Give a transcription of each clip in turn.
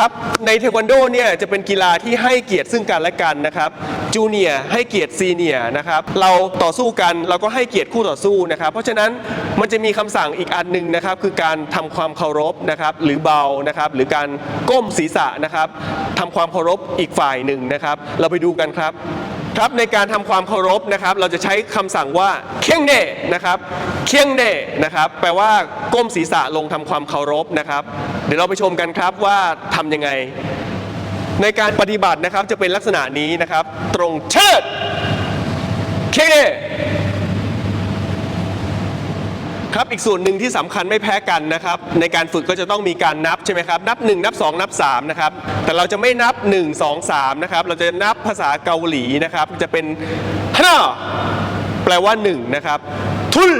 ครับในเทควันโดเนี่ยจะเป็นกีฬาที่ให้เกียรติซึ่งกันและกันนะครับจูเนียให้เกียรติซีเนียนะครับเราต่อสู้กันเราก็ให้เกียรติคู่ต่อสู้นะครับ เพราะฉะนั้นมันจะมีคำสั่งอีกอันหนึ่งนะครับคือการทำความเคารพนะครับหรือเบานะครับหรือการก้มศีรษะนะครับทำความเคารพอีกฝ่ายหนึ่งนะครับ เราไปดูกันครับ ครับในการทำความเคารพนะครับ เราจะใช้คำสั่งว่าเคียงเดนะครับเคียงเดนะครับ แปลว่าก้มศีรษะลงทำความเคารพนะครับ เดี๋ยวเราไปชมกันครับว่าทำยังไง ในการปฏิบัตินะครับจะเป็นลักษณะนี้นะครับ ตรงเชิดเคียงเด ครับอีกส่วนหนึ่งที่สำคัญไม่แพ้กันนะครับ ในการฝึกก็จะต้องมีการนับใช่ไหมครับนับ 1 นับ 2 นับ3นะครับแต่เราจะไม่นับ 1 2 3นะครับเราจะนับภาษาเกาหลีนะครับจะเป็นฮนาแปลว่า1นะครับทุล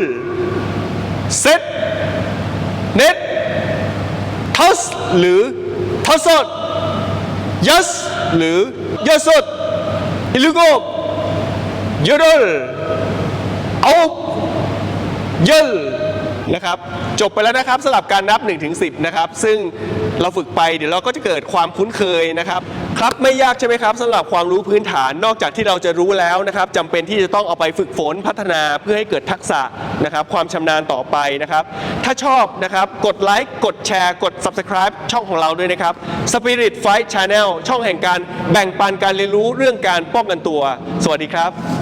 เซตเน็ตทัสหรือทัสดยัสหรือยัสดอิลุโกยดลเอา ยึลนะครับจบไปแล้วนะครับสำหรับการนับ1นถึงสินะครับ ซึ่งเราฝึกไปเดี๋ยวเราก็จะเกิดความคุ้นเคยนะครับครับไม่ยากใช่ไหมครับสำหรับความรู้พื้นฐานนอกจากที่เราจะรู้แล้วนะครับจำเป็นที่จะต้องเอาไปฝึกฝนพัฒนาเพื่อให้เกิดทักษะนะครับ ความชำนาญต่อไปนะครับ ถ้าชอบนะครับกดไลค์กดแชร์กด subscribe ช่องของเราด้วยนะครับ Spirit Fight Channel ช่องแห่งการแบ่งปันการเรียนรู้เรื่องการป้องกันตัว สวัสดีครับ